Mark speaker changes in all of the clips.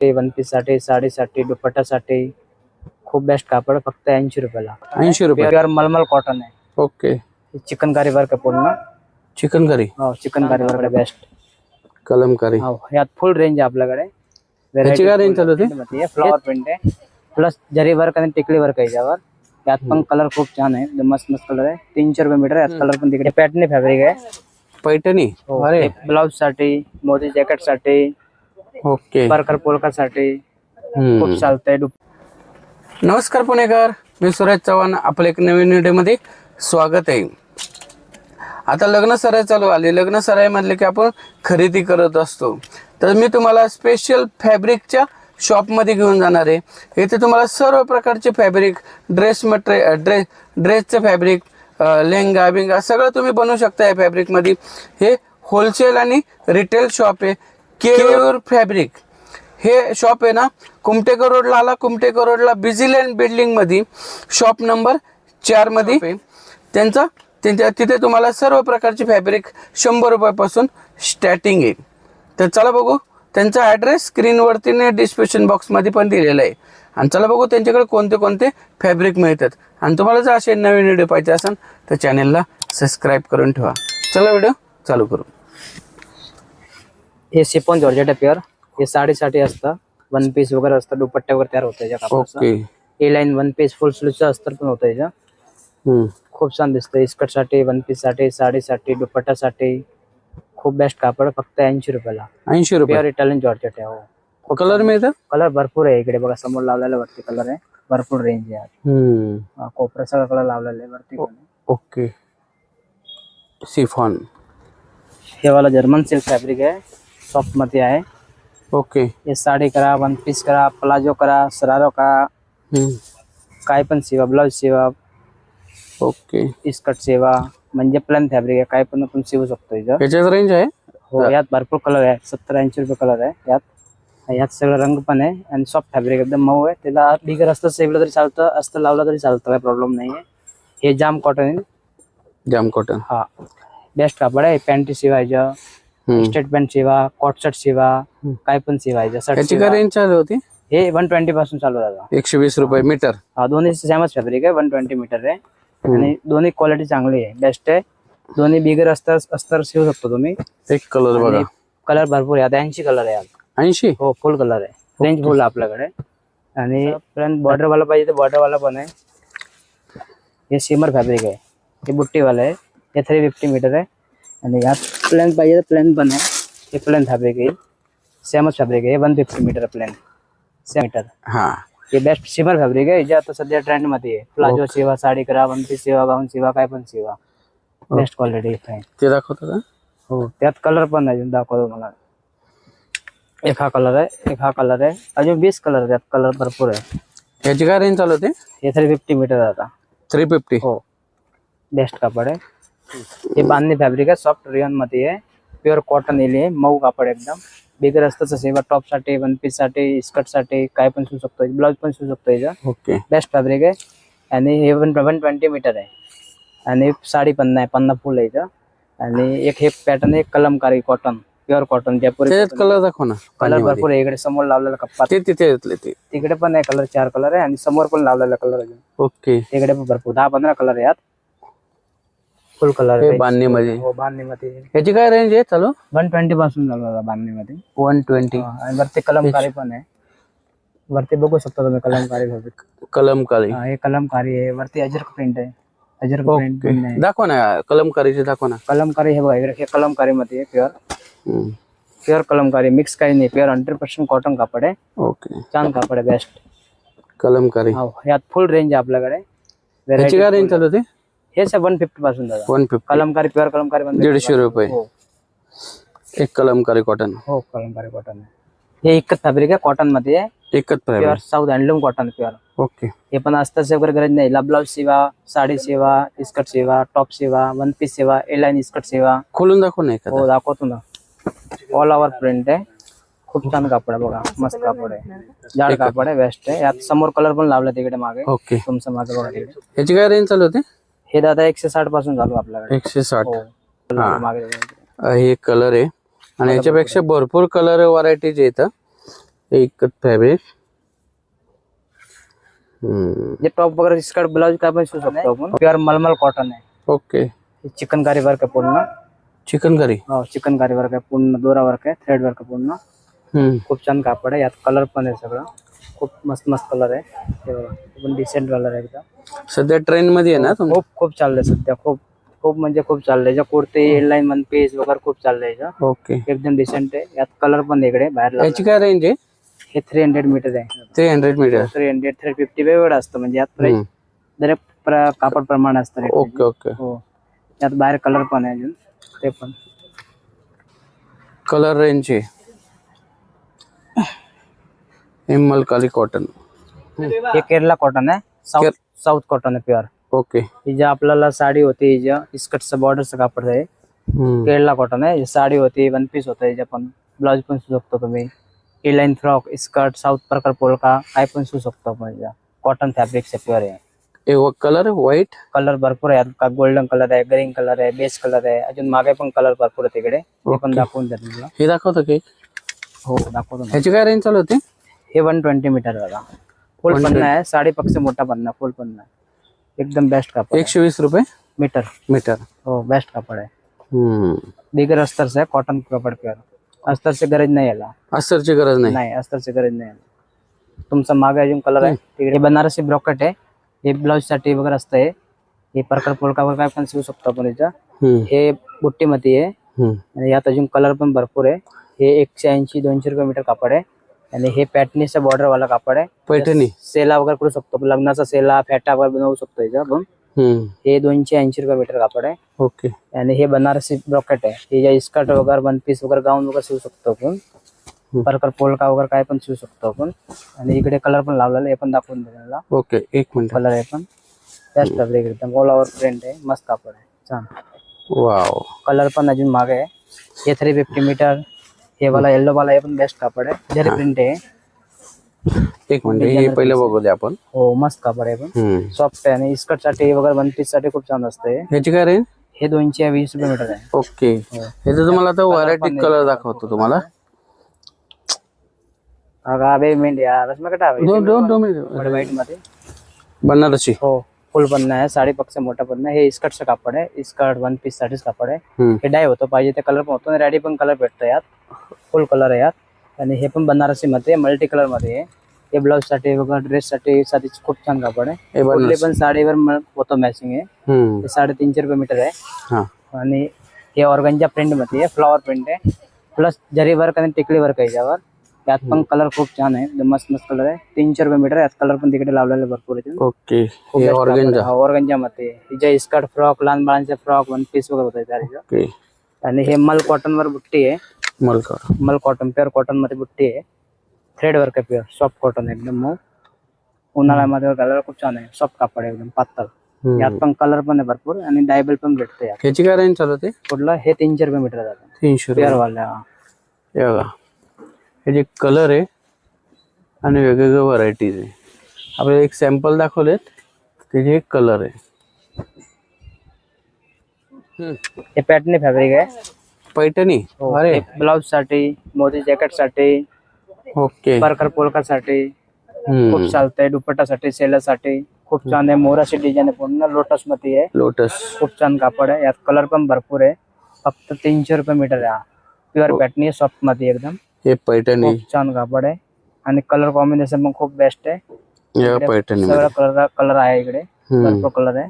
Speaker 1: ते one piece साठी साडीसाठी दुपट्टासाठी खूप बेस्ट कापड फक्त ऐंशी रुपयाला.
Speaker 2: ऐंशी रुपये.
Speaker 1: प्युअर मलमल कॉटन आहे.
Speaker 2: ओके.
Speaker 1: चिकनकारी वर्क आहे पूर्ण.
Speaker 2: चिकन करी
Speaker 1: हो चिकनकारी वर्क आहे बेस्ट
Speaker 2: कलमकारी.
Speaker 1: हो यात फुल रेंज आहे आपल्याकडे.
Speaker 2: याची काय range चालू होती?
Speaker 1: फ्लॉवर प्रिंट आहे प्लस जरी वर्क आणि टिकली वर्क आहे याच्यावर यात पण कलर खूप छान आहे. मस्त मस्त कलर आहे. तीनशे रुपये मीटर यात कलर पण तिकडे. पॅटर्न फॅब्रिक आहे.
Speaker 2: पैठणी? अरे.
Speaker 1: ब्लाउज साठी मोदी जॅकेट साठी.
Speaker 2: ओके.
Speaker 1: परकर पोलका साठी. खूप चालतंय
Speaker 2: नमस्कार पुणेकर. मी सुरेश चव्हाण आपल्या एक नवीन व्हिडिओमध्ये स्वागत आहे. आता लग्न सराई चालू आली लग्न सराई म्हणले की आपण खरेदी करत असतो. तर मी तुम्हाला स्पेशल फॅब्रिकच्या शॉपमध्ये घेऊन जाणार आहे. इथे तुम्हाला सर्व प्रकारचे फॅब्रिक ड्रेस मटेरियल ड्रेस ड्रेसचं फॅब्रिक लेहंगा बिंगा सगळं तुम्ही बनवू शकता या फॅब्रिकमध्ये हे होलसेल आणि रिटेल शॉप आहे. केयूर फॅब्रिक. हे शॉप आहे ना कुमटेकर रोडला आला कुमटेकर रोडला बिझीलँड बिल्डिंगमध्ये शॉप नंबर चारमध्ये आहे. त्यांचा त्यांच्या तिथे तुम्हाला सर्व प्रकारचे फॅब्रिक शंभर रुपयापासून स्टार्टिंग आहे तर चला बघू त्यांचा ॲड्रेस स्क्रीनवरती नाही डिस्क्रिप्शन बॉक्समध्ये पण दिलेला आहे. आणि चला बघू त्यांच्याकडे कोणते कोणते फॅब्रिक मिळतात. आणि तुम्हाला जर असे नवीन व्हिडिओ पाहिजे असेल तर चॅनेलला सबस्क्राईब करून ठेवा. चला व्हिडिओ चालू करू.
Speaker 1: हे सिपॉन जॉर्जेट आहे प्युअर हे साडीसाठी असतं. वन पीस वगैरे असतं. दुपट्टे वगैरे तयार होतं याच्या कापडाचं
Speaker 2: okay
Speaker 1: line one piece full स्लीवचं अस्तर पण होतं याच्या
Speaker 2: हम्म.
Speaker 1: खूप छान दिसतं. इस्कटसाठी वन पीससाठी साडीसाठी दुपट्टासाठी. खूप बेस्ट कापड. फक्त ऐंशी रुपयाला.
Speaker 2: ऐंशी रुपये.
Speaker 1: इटालियन जॉर्जेट आहे हो.
Speaker 2: कलर मिळतं?
Speaker 1: कलर भरपूर आहे इकडे बघा. समोर लावलेला वरती कलर आहे. भरपूर रेंज आहे
Speaker 2: हम्म.
Speaker 1: हा, कोपरा सगळा कलर लावलेला आहे वरती पण.
Speaker 2: ओके सिफॉन
Speaker 1: हे वाला जर्मन सिल्क फॅब्रिक आहे. सॉफ्टमध्ये आहे.
Speaker 2: ओके
Speaker 1: हे साडी करा वन पीस करा प्लाझो करा सरारो करा. काय पण शिवा ब्लाउज शिवा
Speaker 2: ओके
Speaker 1: इस्कट शिवा म्हणजे प्लॅन फॅब्रिक आहे काय पण आपण शिवू शकतो इथं.
Speaker 2: रेंज आहे?
Speaker 1: हो यात भरपूर कलर आहे. सत्तर ऐंशी रुपये कलर आहे यात. यात सगळं रंग पण आहे आणि सॉफ्ट फॅब्रिक एकदम मऊ आहे. त्याला बिगर असतं सेवलं तरी चालतं असतं लावलं तरी चालतं काय प्रॉब्लेम नाही आहे हे जाम कॉटन आहे.
Speaker 2: जाम कॉटन
Speaker 1: हा. बेस्ट कापड आहे पॅन्टी शिवायचं. स्टेट पॅन्ट शिवा कॉट शर्ट शिवा काय पण शिवायचं शर्ट
Speaker 2: याची
Speaker 1: शिवा.
Speaker 2: काय रेंज चालू होती
Speaker 1: हे वन ट्वेंटी पासून चालू आहे
Speaker 2: एकशे वीस रुपये मीटर.
Speaker 1: हा दोन्ही सेमच फॅब्रिक आहे वन ट्वेंटी मीटर आहे. आणि दोन्ही क्वालिटी चांगली आहे. बेस्ट आहे. दोन्ही बिगर अस्तर अस्तर शिवू शकतो तुम्ही.
Speaker 2: एक कलर बघा.
Speaker 1: कलर भरपूर आहे. आता ऐंशी कलर आहे
Speaker 2: ऐंशी?
Speaker 1: हो फुल कलर आहे. रेंज फुल आपल्याकडे. आणि बॉर्डर वाला पाहिजे तर बॉर्डर वाला पण आहे. हे सिमर फॅब्रिक आहे. हे बुट्टीवाला आहे. हे थ्री फिफ्टी मीटर आहे. आणि यात प्लेन पाहिजे तर प्लेन पण आहे. हे प्लेन फॅब्रिक आहे. सेमच फॅब्रिक आहे. One fifty metre plain same metre
Speaker 2: हा.
Speaker 1: हे बेस्ट सिमर फॅब्रिक आहे जे आता सध्या ट्रेंडमध्ये आहे. प्लाझो शिवा साडी करा वन पीस शिवा गाऊन शिवा काय पण शिवा बेस्ट क्वालिटी आहे.
Speaker 2: ते दाखवतो का?
Speaker 1: हो त्यात कलर पण आहे. दाखवतो मला एक हा कलर आहे एक हा कलर आहे. अजून वीस कलर त्यात कलर भरपूर आहे.
Speaker 2: याची काय रेंज चालू होती
Speaker 1: हे थ्री फिफ्टी मीटर आता.
Speaker 2: थ्री फिफ्टी
Speaker 1: हो. बेस्ट कापड आहे. हे बांधणी फॅब्रिक आहे सॉफ्ट रियनमध्ये आहे प्युअर कॉटन येईल मऊ कापड एकदम। बिगर असतं सेवा टॉपसाठी वन पीससाठी स्कर्टसाठी काय पण शिवू शकतो ब्लाऊज पण शिवू शकतो याचं
Speaker 2: ओके
Speaker 1: बेस्ट फॅब्रिक आहे आणि हे वन वन ट्वेंटी मीटर आहे. आणि साडी पन्ना आहे पन्ना फुल आहे इथं. आणि एक हे पॅटर्न आहे Kalamkari cotton pure cotton Jaipuri
Speaker 2: colour दाखव ना
Speaker 1: कलर भरपूर आहे इकडे समोर लावलेला कप्पा.
Speaker 2: ते तिथे
Speaker 1: तिकडे पण आहे कलर चार कलर आहे आणि समोर पण लावलेला कलर
Speaker 2: ओके
Speaker 1: तिकडे पण भरपूर दहा पंधरा कलर आहे यात. फुल कलर
Speaker 2: हे बांधणीमध्ये.
Speaker 1: हो बांधणीमध्ये.
Speaker 2: याची काय रेंज आहे? चालू?
Speaker 1: वन ट्वेंटी पासून चालू आहे बांधणीमध्ये.
Speaker 2: वन ट्वेंटी
Speaker 1: हा, आणि वरती कलमकारी पण आहे. वरती बघू शकता तुम्ही कलमकारी
Speaker 2: कलमकारी.
Speaker 1: हे कलमकारी आहे. वरती अजरक प्रिंट आहे. अजरक प्रिंट
Speaker 2: दाखव ना कलमकारीचे दाखव ना.
Speaker 1: कलमकारी हे बघा हे कलमकारी मध्ये प्युअर. प्युअर कलमकारी मिक्स काही नाही. प्युअर हंड्रेड पर्सेंट कॉटन कापड आहे.
Speaker 2: ओके.
Speaker 1: छान कापड आहे बेस्ट
Speaker 2: कलमकारी.
Speaker 1: हो यात फुल रेंज आहे आपल्याकडे.
Speaker 2: रेंज चालू होती
Speaker 1: हेच वन फिफ्टी पासून दादा.
Speaker 2: One fifty
Speaker 1: kalamkari pure kalamkari पण
Speaker 2: दीडशे रुपये.
Speaker 1: हो.
Speaker 2: एक कलमकारी कॉटन
Speaker 1: हो कलमकारी कॉटन हे एकच फॅब्रिक आहे कॉटनमध्ये.
Speaker 2: एकच
Speaker 1: pure south handloom cotton pure
Speaker 2: okay.
Speaker 1: हे पण असतं वगैरे गरज नाही. ब्लाउज शिवा साडी शिवा इस्कट शिवा टॉप शिवा वन पीस शिवा एलाईन इस्कट शिवा
Speaker 2: खोलून दाखव ना एखादा.
Speaker 1: हो दाखवतो ना. ऑल ओव्हर प्रिंट आहे. खूप छान कापड आहे बघा. मस्त कापड आहे. जाड कापड आहे बेस्ट आहे. यात समोर कलर पण लावला तिकडे मागे.
Speaker 2: ओके.
Speaker 1: तुमचं मागे बघा तिकडे.
Speaker 2: याची काय रेंज चालू होती?
Speaker 1: हे दादा एकशे साठपासून चालू आहे आपल्याकडे.
Speaker 2: एकशे साठ.
Speaker 1: हो. मागे
Speaker 2: हे कलर आहे. आणि याच्यापेक्षा भरपूर कलर व्हरायटीज येतं एकच फॅब्रिक
Speaker 1: जे टॉप वगैरे स्कर्ट ब्लाउज काय पण शिवू शकतो आपण. प्युअर मलमल कॉटन आहे.
Speaker 2: ओके.
Speaker 1: चिकनकारी वर्क आहे पूर्ण.
Speaker 2: चिकन करी
Speaker 1: हो चिकनकारी वर्क आहे. पूर्ण दोरा वर्क आहे. थ्रेड वर्क आहे पूर्ण. खूप छान कापड आहे. यात कलर पण आहे सगळं. खूप मस्त मस्त कलर आहे. हे बघा. हे पण डिसेंट कलर आहे एकदम.
Speaker 2: सध्या ट्रेंडमध्ये आहे ना
Speaker 1: खूप खूप चाललंय सध्या खूप खूप म्हणजे खूप चाललंय. ज्या कुर्ती हेडलाईन वन पीस वगैरे खूप चाललंय.
Speaker 2: ओके
Speaker 1: एकदम डिसेंट आहे. यात कलर पण इकडे बाहेर.
Speaker 2: याची काय रेंज आहे?
Speaker 1: हे थ्री हंड्रेड मीटर आहे.
Speaker 2: Three hundred metre
Speaker 1: three hundred three fifty वेगवेगळं असतं. म्हणजे यात प्राइस दरेक प्र- कापड प्रमाण असतं rate
Speaker 2: ओके ओके
Speaker 1: हो. यात बाहेर कलर पण आहे अजून. ते पण.
Speaker 2: कलर रेंज आहे. हिमलकाली कॉटन
Speaker 1: हे केरला कॉटन आहे. साऊथ साऊथ कॉटन आहे प्युअर.
Speaker 2: ओके.
Speaker 1: ही जे आपल्याला साडी होती ही जे स्कर्टचं बॉर्डरचं कापड आहे. केरला कॉटन आहे. साडी होती वन पीस होतं याच्या पण ब्लाउज पण शिवू शकतो तुम्ही. A line frock skirt south प्रकार पोलका काय पण शिवू शकतो आपण कॉटन फॅब्रिक प्युअर आहे.
Speaker 2: कलर व्हाईट
Speaker 1: कलर भरपूर आहे. का गोल्डन कलर आहे ग्रीन कलर आहे बेस कलर आहे. अजून मागे पण कलर भरपूर आहे तिकडे. पण. दाखवून द्या तुम्हाला.
Speaker 2: हे दाखवतो केक
Speaker 1: हो दाखवतो.
Speaker 2: ह्याची काय रेंज चालू होती?
Speaker 1: हे वन ट्वेंटी मीटर दादा फुल
Speaker 2: 120.
Speaker 1: पन्ना आहे साडी पक्ष मोठा पन्ना फुल पन्ना. एकदम बेस्ट कापड.
Speaker 2: एकशे वीस रुपये?
Speaker 1: मीटर
Speaker 2: मीटर
Speaker 1: हो बेस्ट कापड आहे. बिगर अस्तरचं आहे कॉटन कापड प्युअर अस्तरची गरज नाही याला.
Speaker 2: अस्तरची गरज नाही.
Speaker 1: नाही अस्तरची गरज नाही याला. तुमचा मागे अजून कलर आहे. तिकडे बनारसी ब्रॉकेट आहे. हे ब्लाउजसाठी वगैरे असतं हे हे प्रकार पोलका वगैरे काय पण शिवू शकतो आपण याच्या. हे बुट्टीमध्ये आहे. यात अजून कलर पण भरपूर आहे. हे एकशे ऐंशी दोनशे रुपये मीटर कापड आहे. आणि हे पॅटनीचा बॉर्डर वाला कापड आहे.
Speaker 2: पैठणी.
Speaker 1: सेला वगैरे करू शकतो. लग्नाचा सेला फॅटा वगैरे बनवू शकतो याचा आपण. हे दोनशे ऐंशी रुपये मीटर कापड आहे.
Speaker 2: ओके.
Speaker 1: आणि हे बनारसी ब्रॉकेट आहे. हे जे स्कर्ट वगैरे वन पीस वगैरे गाऊन वगैरे शिवू शकतो आपण. परकर पोलका वगैरे काय पण शिवू शकतो आपण. आणि इकडे कलर पण लावलेला आहे, हे पण दाखवून दिलेला
Speaker 2: ओके एक मिनिट.
Speaker 1: कलर आहे पण. बेस्ट फॅब्रिक एकदम. ऑल ओव्हर प्रिंट आहे. मस्त कापड आहे. छान.
Speaker 2: वाव
Speaker 1: कलर पण अजून मागे आहे. हे थ्री फिफ्टी मीटर हे वाला येल्लो वाला हे पण बेस्ट कापड आहे. जरी प्रिंट आहे.
Speaker 2: एक मिनिट हे पहिले बघू दे आपण.
Speaker 1: हो मस्त कापड आहे पण. सॉफ्ट आहे आणि स्कर्टसाठी वगैरे वन पीससाठी खूप छान असते.
Speaker 2: ह्याची काय रेंज
Speaker 1: हे दोनशे वीस रुपये मीटर आहे.
Speaker 2: ओके.
Speaker 1: हो.
Speaker 2: ह्याचं तुम्हाला आता व्हरायटी कलर दाखवतो तुम्हाला.
Speaker 1: अगं अबे मेंढ यार रश्मी कटा
Speaker 2: दोन दोन दोन मिनिट.
Speaker 1: व्हाईटमध्ये.
Speaker 2: बनारसी.
Speaker 1: हो फुल पण आहे. साडी पक्ष मोठा आहे. हे स्कर्टचं कापड आहे. स्कर्ट वन पीस साठीच कापड आहे. हे डाय होतं पाहिजे. ते कलर पण होतो आणि रेडी पण कलर भेटतो यात. फुल कलर आहे यात. आणि हे पण बनारसी मध्ये मल्टी कलरमध्ये आहे. हे ब्लाउजसाठी वगैरे ड्रेस साठी खूप छान कापड आहे. कुठली पण साडीवर होतं मॅचिंग आहे. साडेतीनशे रुपये मीटर आहे.
Speaker 2: हा.
Speaker 1: आणि हे ऑर्गनच्या प्रिंटमध्ये आहे फ्लॉवर प्रिंट आहे. प्लस जरी वर्क आणि टिकली वर्क आहे याच्यावर यात पण कलर खूप छान आहे. मस्त मस्त कलर आहे. तीनशे रुपये मीटर यात कलर पण तिकडे लावलेले भरपूर आहे
Speaker 2: ओके. हे
Speaker 1: ऑर्गनच्या. मध्ये. जे स्कर्ट फ्रॉक लहान बाळांचे फ्रॉक वन पीस वगैरे होत आणि हे मल कॉटन वर बुट्टी आहे. मल कॉटन प्युअर कॉटनमध्ये बुट्टी आहे. थ्रेड वर्क आहे प्युअर सॉफ्ट कॉटन एकदम मग उन्हाळ्यामध्ये कलर खूप छान आहे. सॉफ्ट कापड आहे एकदम पातळ. यात पण कलर पण आहे भरपूर आणि डायबल पण भेटते यात.
Speaker 2: ह्याची काय रेंज चालू होते
Speaker 1: कुठलं? हे तीनशे रुपये मीटर जातं
Speaker 2: तीनशे
Speaker 1: प्युअर
Speaker 2: रुपये
Speaker 1: वाला.
Speaker 2: हे बघा. हे जे कलर आहे आणि वेगवेगळ्या व्हरायटीज आहे. आपल्याला एक सॅम्पल दाखवलेत त्याचे एक कलर आहे.
Speaker 1: हे पॅटर्न फॅब्रिक आहे.
Speaker 2: पैठणी?
Speaker 1: हो,
Speaker 2: अरे.
Speaker 1: ब्लाउजसाठी मोदी जॅकेटसाठी
Speaker 2: ओके.
Speaker 1: परकर पोलका साठी. खूप चालतंय दुपट्टासाठी सेलासाठी. खूप छान आहे मोराची डिझाईन आहे पूर्ण लोटसमध्ये आहे.
Speaker 2: लोटस
Speaker 1: खूप छान कापड आहे यात कलर पण भरपूर आहे. फक्त तीनशे रुपये मीटर आहे प्युअर पॅटर्न सॉफ्टमध्ये एकदम.
Speaker 2: हे पैठणी.
Speaker 1: खूप छान कापड आहे. आणि कलर कॉम्बिनेशन पण खूप बेस्ट आहे.
Speaker 2: पैठणी
Speaker 1: सगळं कलर कलर आहे इकडे. भरपूर कलर आहे.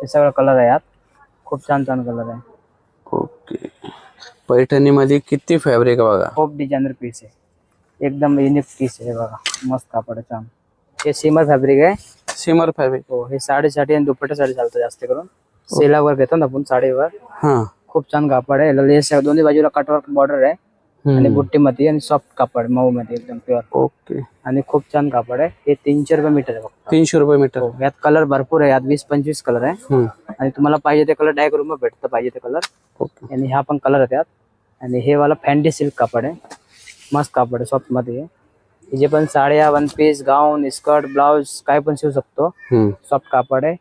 Speaker 1: हे सगळं कलर आहे यात. खूप छान छान कलर आहे.
Speaker 2: पैठणी मध्ये किती फॅब्रिक बघा?
Speaker 1: खूप डिझायनर पीस आहे. एकदम युनिक पीस आहे बघा. मस्त कापड छान. हे सिमर फॅब्रिक आहे.
Speaker 2: सिमर फॅब्रिक
Speaker 1: हो हे साडेसाठी आणि दुपट्ट्यासाठी चालतं जास्त करून. सेलावर घेतो ना आपण साडीवर.
Speaker 2: हा.
Speaker 1: खूप छान कापड आहे. लेस दोन्ही बाजूला कटवर्क बॉर्डर आहे. आणि
Speaker 2: हम्म.
Speaker 1: बुट्टीमध्ये आणि सॉफ्ट कापड मऊ मध्ये एकदम प्युअर
Speaker 2: ओके.
Speaker 1: आणि खूप छान कापड आहे. हे तीनशे रुपये मीटर आहे
Speaker 2: तीनशे रुपये मीटर
Speaker 1: यात कलर भरपूर आहे. यात वीस पंचवीस कलर आहे.
Speaker 2: हम्म.
Speaker 1: आणि तुम्हाला पाहिजे ते कलर डाय करून भेटतं पाहिजे ते कलर
Speaker 2: ओके.
Speaker 1: आणि ह्या पण कलर आहे त्यात. आणि हे वाला फॅन्टी सिल्क कापड आहे मस्त कापड आहे सॉफ्टमध्ये आहे. हे जे पण साड्या one piece gown skirt blouse काय पण शिवू शकतो. सॉफ्ट कापड। आहे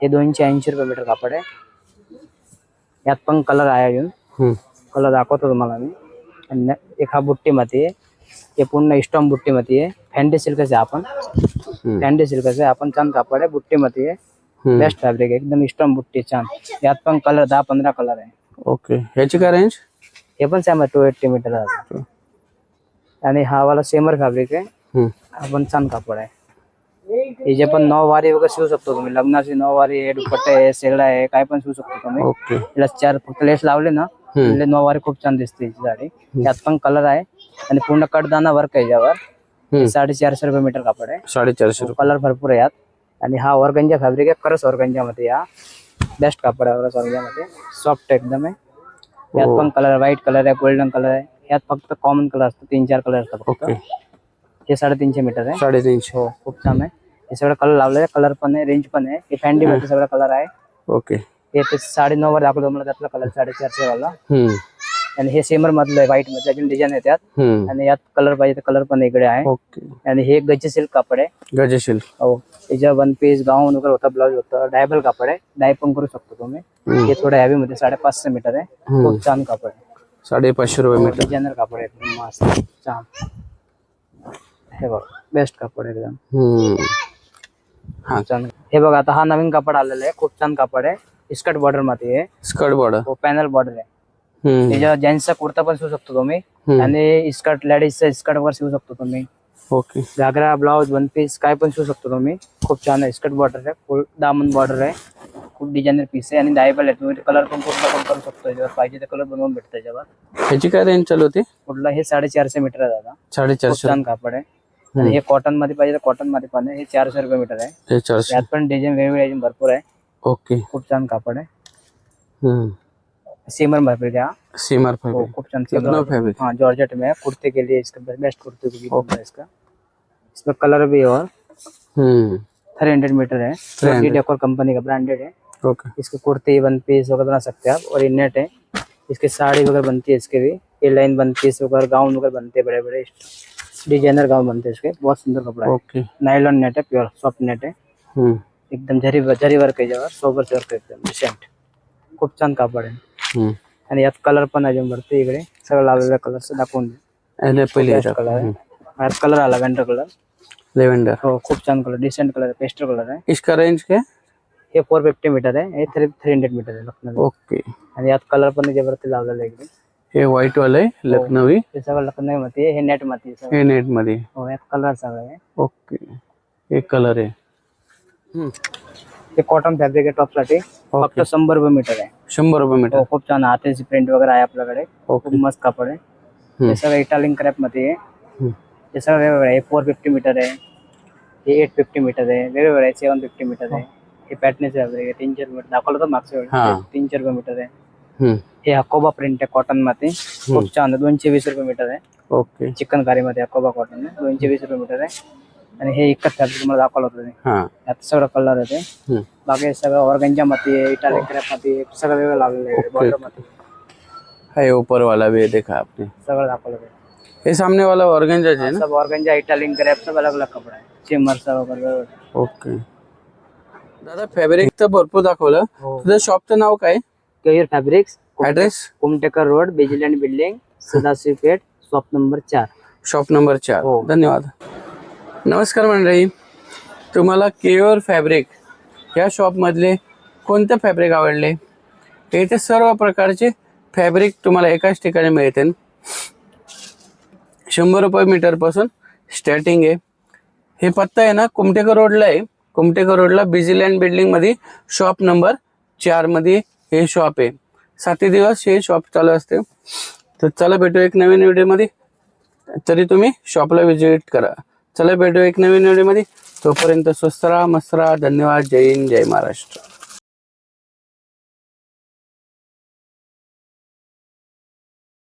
Speaker 1: हे दोनशे ऐंशी रुपये मीटर कापड। आहे यात पण कलर आहे अजून. कलर दाखवतो तुम्हाला मी आणि एक हा बुट्टीमध्ये आहे. हे पूर्ण स्टॉम बुट्टीमध्ये आहे फॅन्डी सिल्कच आहे आपण. फॅन्डी सिल्कच आहे आपण छान कापड आहे बुट्टीमध्ये आहे
Speaker 2: हम्म.
Speaker 1: बेस्ट फॅब्रिक आहे एकदम स्टॉम बुट्टी छान यात पण कलर दहा पंधरा कलर आहे
Speaker 2: ओके ह्याची काय रेंज
Speaker 1: हे पण सेम आहे टू एट्टी मीटर आहे. आणि हा वाला सेमर फॅब्रिक आहे. हा पण छान कापड आहे. हे जे पण नऊ वारी वगैरे शिवू शकतो तुम्ही लग्नाची नऊ वारी आहे दुपट्टे आहे सेगडा आहे काय पण शिवू शकतो तुम्ही. याला चार फक्त लेस लावले ना. म्हणजे नऊ वारी खूप छान दिसते ही साडी. यात पण कलर आहे. आणि पूर्ण कडदाना वर्क आहे याच्यावर. साडेचारशे रुपये मीटर कापड आहे.
Speaker 2: साडेचारशे रुपये.
Speaker 1: कलर भरपूर आहे यात. आणि हा ऑर्गंजा फॅब्रिक आहे करस ऑर्गंजा मध्ये या. बेस्ट कापड आहे सॉफ्ट एकदम आहे. यात
Speaker 2: हो.
Speaker 1: पण कलर व्हाईट कलर आहे गोल्डन कलर आहे. यात फक्त कॉमन कलर असतो तीन चार कलर असतात फक्त.
Speaker 2: ओके.
Speaker 1: हे साडेतीनशे मीटर आहे.
Speaker 2: साडेतीनशे
Speaker 1: हो. खूप छान आहे. हे सगळं कलर लावलेलं कलर पण आहे रेंज पण आहे. हे फॅन्डी मध्ये सगळं कलर आहे.
Speaker 2: ओके.
Speaker 1: हे ते साडे नऊ वर दाखवतो मला त्यातला कलर साडेचारशे वाला.
Speaker 2: हम्म.
Speaker 1: आणि हे सेमर मधलं आहे व्हाईटमध्ये अजून डिझाईन येतात
Speaker 2: हम्म.
Speaker 1: आणि यात कलर पाहिजे तर कलर पण इकडे आहे.
Speaker 2: ओके.
Speaker 1: आणि हे सिल्क कापड आहे.
Speaker 2: गजशील.
Speaker 1: हो. त्याच्या वन पीस गाऊन वगैरे होता ब्लाऊज होतं डायबल कापड आहे. डाय पण करू शकतो तुम्ही. हे थोडं हॅवी मध्ये साडेपाचशे मीटर आहे. खूप छान कापड आहे.
Speaker 2: साडेपाचशे रुपये मीटर
Speaker 1: डिझायनर कापड आहे. एकदम मस्त छान. हे बघ बेस्ट कापड आहे एकदम.
Speaker 2: हम्म. हा.
Speaker 1: छान. हे बघा आता हा नवीन कापड आलेला आहे. खूप छान कापड आहे. स्कर्ट बॉर्डरमध्ये आहे.
Speaker 2: स्कर्ट बॉर्डर
Speaker 1: हो पॅनल बॉर्डर आहे.
Speaker 2: हम्म.
Speaker 1: त्याच्या जेंट्सचा कुर्ता पण शिवू शकतो तुम्ही. आणि स्कर्ट लेडीजचा स्कर्ट वगैरे शिवू शकतो तुम्ही.
Speaker 2: ओके.
Speaker 1: घागरा ब्लाउज वन पीस काय पण शिवू शकतो तुम्ही. खूप छान आहे. स्कर्ट बॉर्डर आहे. फुल दामन बॉर्डर आहे. खूप डिझायनर पीस आहे. आणि डायबल आहे. तुम्ही कलर पण कुठला पण करू शकतो याच्यावर. पाहिजे ते कलर बनवून भेटतं याच्यावर.
Speaker 2: ह्याची काय रेंज चालू होती?
Speaker 1: कुठला? हे साडेचारशे मीटर आहे दादा.
Speaker 2: साडेचारशे.
Speaker 1: छान कापड आहे. आणि हे कॉटनमध्ये पाहिजे तर कॉटनमध्ये पण आहे. हे चारशे रुपये मीटर आहे. यात पण डिझाईन वेगवेगळे भरपूर आहे.
Speaker 2: ओके.
Speaker 1: खूप छान कापड आहे. सीमर फैब्रिक है हाँ।
Speaker 2: सीमार फैब्रिक
Speaker 1: खूब छान
Speaker 2: लखनऊ फैब्रिक
Speaker 1: हाँ जॉर्जेट में है कुर्ते के लिए इसका बेस्ट कुर्ते को है इसका। इसमें कलर भी और
Speaker 2: हम्म.
Speaker 1: थ्री हंड्रेड मीटर है।
Speaker 2: 300
Speaker 1: डेकोर कंपनी का ब्रांडेड है।
Speaker 2: ओके।
Speaker 1: इसके कुर्ते वन पीस वगैरह बना सकते हैं आप और ये नेट है। इसके साड़ी वगैरह बनती है इसके भी। ये लाइन वन पीस वगैरह गाउन वगैरह बनते हैं बड़े बड़े डिज़ाइनर गाउन बनते हैं इसके। बहुत सुंदर कपड़ा है।
Speaker 2: ओके।
Speaker 1: नायलॉन नेट है प्योर सॉफ्ट नेट है।
Speaker 2: हम्म.
Speaker 1: एकदम झरी झरी वर्क आहे याच्यावर सोबर से वर्क एकदम डिसेंट खूप छान कापड
Speaker 2: हम्म.
Speaker 1: आणि यात कलर पण अजून भरते इकडे. सगळं लावलेलं कलर दाखवून दे
Speaker 2: पहिले
Speaker 1: कलर यात कलर आला वेंटर कलर
Speaker 2: लेवेंडर
Speaker 1: हो खूप छान colour decent colour pastel colour आहे.
Speaker 2: इसका रेंज क्या? है
Speaker 1: हे फोर फिफ्टी मीटर आहे हे थ्री थ्री हंड्रेड मीटर आहे लखनऊ
Speaker 2: ओके
Speaker 1: आणि यात कलर पण याच्यावरती लावलेलं आहे इकडे.
Speaker 2: हे व्हाईट वाला आहे लखनवी.
Speaker 1: हे सगळं लखनऊ मध्ये हे नेटमध्ये.
Speaker 2: हे नेटमध्ये.
Speaker 1: हो यात कलर सगळं आहे.
Speaker 2: ओके एक कलर आहे.
Speaker 1: हे कॉटन फॅब्रिक आहे टॉपसाठी फक्त शंभर रुपये मीटर आहे.
Speaker 2: शंभर रुपये
Speaker 1: हो
Speaker 2: मीटर
Speaker 1: खूप छान. हाताची प्रिंट वगैरे आहे आपल्याकडे. खूप मस्त कापड आहे. हे सगळं इटालियन क्रॅपमध्ये आहे. हे सगळं वेगवेगळं आहे. फोर फिफ्टी मीटर आहे. हे एट फिफ्टी मीटर आहे. वेगवेगळं आहे. सेवन फिफ्टी मीटर आहे. हे. पॅटर्नचे फॅब्रिक आहे. तीनशे रुपये दाखवलं तर मागच्या
Speaker 2: हा.
Speaker 1: वेळेस तीनशे रुपये मीटर आहे. हे अकोबा प्रिंट आहे कॉटनमध्ये. खूप छान. आहे दोनशे वीस रुपये मीटर आहे.
Speaker 2: ओके
Speaker 1: चिकन कारी मध्ये अकोबा कॉटन आहे. दोनशे वीस रुपये मीटर आहे. आणि हे एकच फॅब्रिक तुम्हाला दाखवलं होतं ते.
Speaker 2: हा.
Speaker 1: यात सगळं कलर आहे ते.
Speaker 2: हम्म.
Speaker 1: बाकी हे सगळं ऑर्गंजा मध्ये इटालियन क्रॅपमध्ये सगळं वेगळं लावलेलं आहे. बॉर्डरमध्ये.
Speaker 2: है ऊपर वाला भी है देखा आपने
Speaker 1: सगळं दाखवलं ते
Speaker 2: ये सामने वाला ऑर्गेंजा है ना
Speaker 1: सब ऑर्गंजा इटालियन क्रॅप सब अलग अलग कपडा आहे चिमरचा वगैरे.
Speaker 2: ओके. दादा फॅब्रिक तर भरपूर दाखवलं.
Speaker 1: हो.
Speaker 2: तुझं शॉपचं नाव काय?
Speaker 1: Care fabrics
Speaker 2: address
Speaker 1: Kumthekar road बिजिलँड building Sadashiv Peth shop number चार.
Speaker 2: शॉप नंबर चार.
Speaker 1: हो.
Speaker 2: धन्यवाद. नमस्कार मंडळी. तुम्हाला केअर फॅब्रिक या शॉपमधले कोणते फॅब्रिक आवडले? इथे सर्व प्रकारचे फॅब्रिक तुम्हाला एकाच ठिकाणी मिळते शंभर रुपये मीटरपासून स्टार्टिंग आहे. हे पत्ता आहे ना कुमटेकर रोडला आहे. कुमटेकर रोडला बिझीलँड बिल्डिंगमध्ये शॉप नंबर चारमध्ये हे शॉप आहे. साती दिवस हे शॉप चालू असते. तर चला भेटू एक नवीन व्हिडिओमध्ये तरी तुम्ही शॉपला व्हिजिट करा. चला भेटू एक नवीन व्हिडिओमध्ये तोपर्यंत स्वस्त राहा मस्त राहा. धन्यवाद. जय हिंद जय महाराष्ट्र.